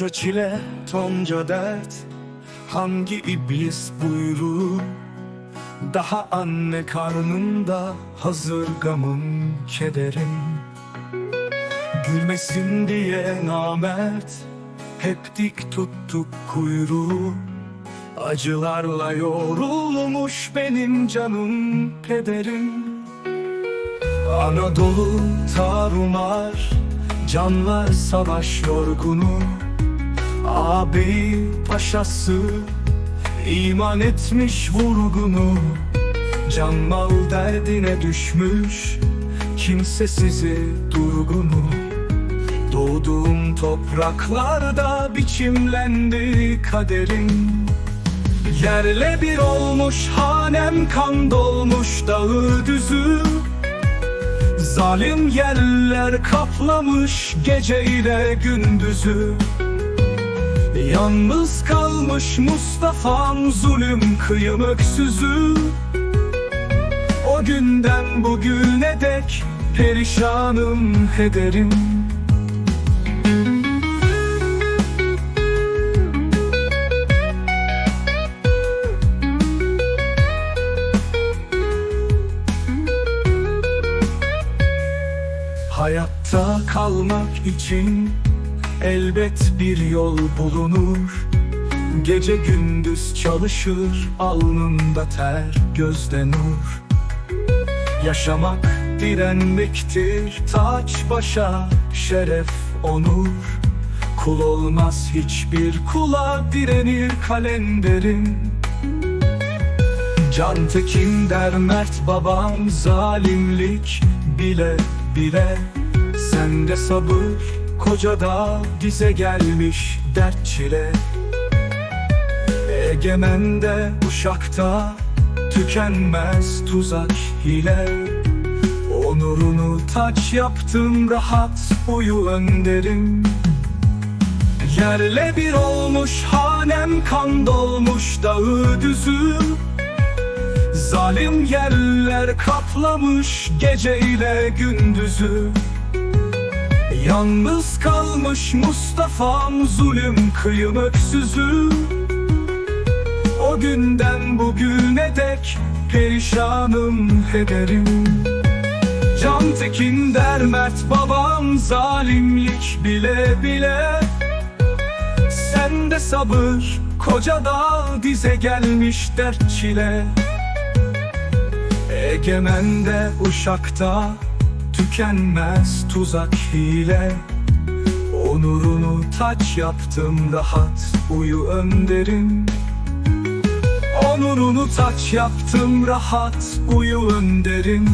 Onca çile, tonca dert. Hangi iblis buyruğu? Daha anne karnında Hazır gamım, kederim Gülmesin diye namert Hep dik tuttuk kuyruğu. Acılarla yorulmuş benim canım pederim. Anadolu tarumar Canlar savaş yorgunu Ağabey paşası iman etmiş vurgunu. Can mal derdine düşmüş Kimsesizi durgunu. Doğduğum topraklarda biçimlendi kaderim Yerle bir olmuş hanem kan dolmuş dağı düzü. Zalim yerler kaplamış gece ile gündüzü Yalnız kalmış Mustafa'm zulüm kıyım öksüzü O günden bugüne dek perişanım ederim Hayatta kalmak için elbet bir yol bulunur. Gece gündüz çalışır alnında ter gözde nur. Yaşamak direnmektir taç başa şeref onur. Kul olmaz hiçbir kula direnir kalenderim Can Tekin der mert babam zalimlik bile bile. Sende sabır koca dağ dize gelmiş dert çile. Egemende uşakta tükenmez tuzak hile. Onurunu taç yaptım rahat uyu önderim. Yerle bir olmuş hanem kan dolmuş dağı düzü. Zalim yerler kaplamış gece ile gündüzü Yalnız kalmış Mustafa'm zulüm kıyım öksüzü O günden bugüne dek perişanım ederim. Can Tekin der mert babam zalimlik bile bile. Sende sabır koca dağ dize gelmiş dert çile. Egemende uşakta tükenmez tuzak hile. Onurunu taç yaptım rahat uyu önderim. Onurunu taç yaptım rahat uyu önderim